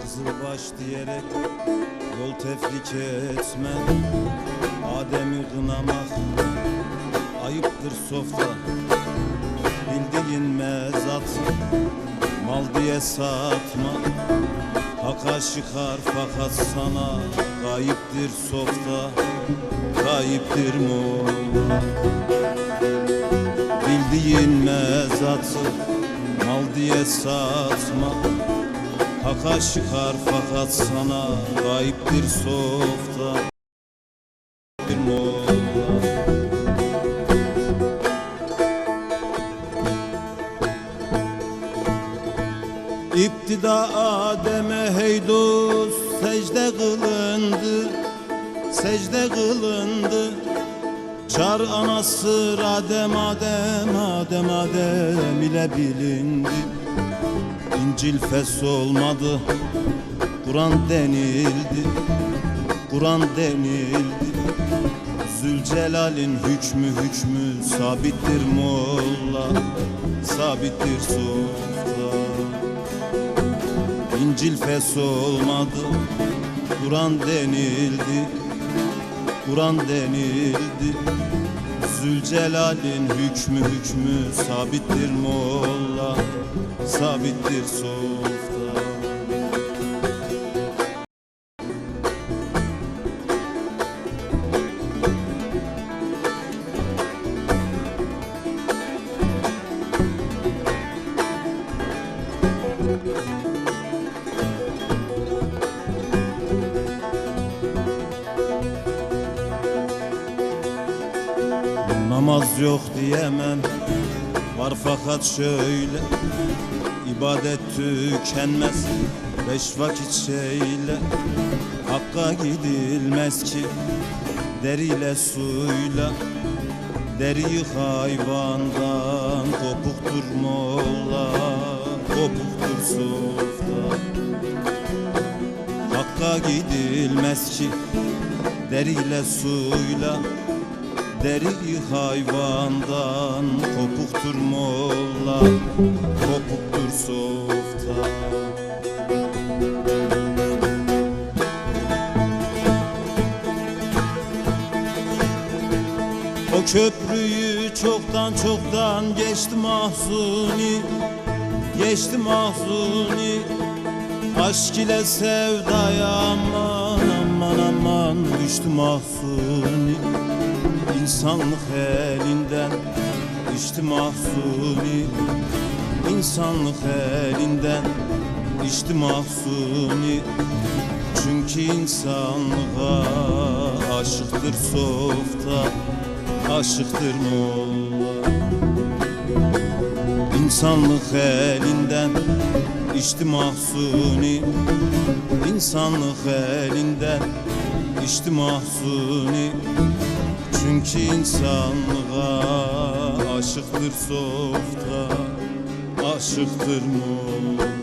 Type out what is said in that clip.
Kızılbaş diyerek yol tefrik etme Adem'i kınamak ayıptır softa Bildiğin mezat mal diye satma. Haka şikar fakat sana kayıptır softa Kayıptır molla. Bildiğin mezatı mal diye satma. Haka şikar fakat sana kayıptır softa. Bir molla İptida Adem'e hey dost secde kılındı. Secde kılındı Çar anası Adem Adem Adem Adem ile bilindi. İncil fes olmadı Kur'an denildi. Kur'an denildi. Zülcelal'in hükmü hükmü sabittir molla Sabittir sultan. İncil fes olmadı Kur'an denildi Kur'an denildi Zülcelal'in hükmü hükmü sabittir molla Sabittir sultan Namaz yok diyemem. Var fakat şöyle ibadet tükenmez. Beş vakit şeyle Hakka gidilmez ki. Deriyle suyla Deriyi hayvandan Kopuktur molla Kopuktur sultan. Hakka gidilmez ki. Deriyle suyla Deri hayvandan kopuktur molla Kopuktur softa. O köprüyü çoktan çoktan geçti mahzuni Geçti mahzuni. Aşk ile sevdaya aman aman aman düştü mahzuni İnsanlık elinden içti mahzuni. İnsanlık elinden içti mahzuni. Çünkü insanlığa aşıktır softa Aşıktır molla. İnsanlık elinden içti mahzuni. İnsanlık elinden içti mahzuni Çünkü insanlığa aşıktır softa Aşıktır molla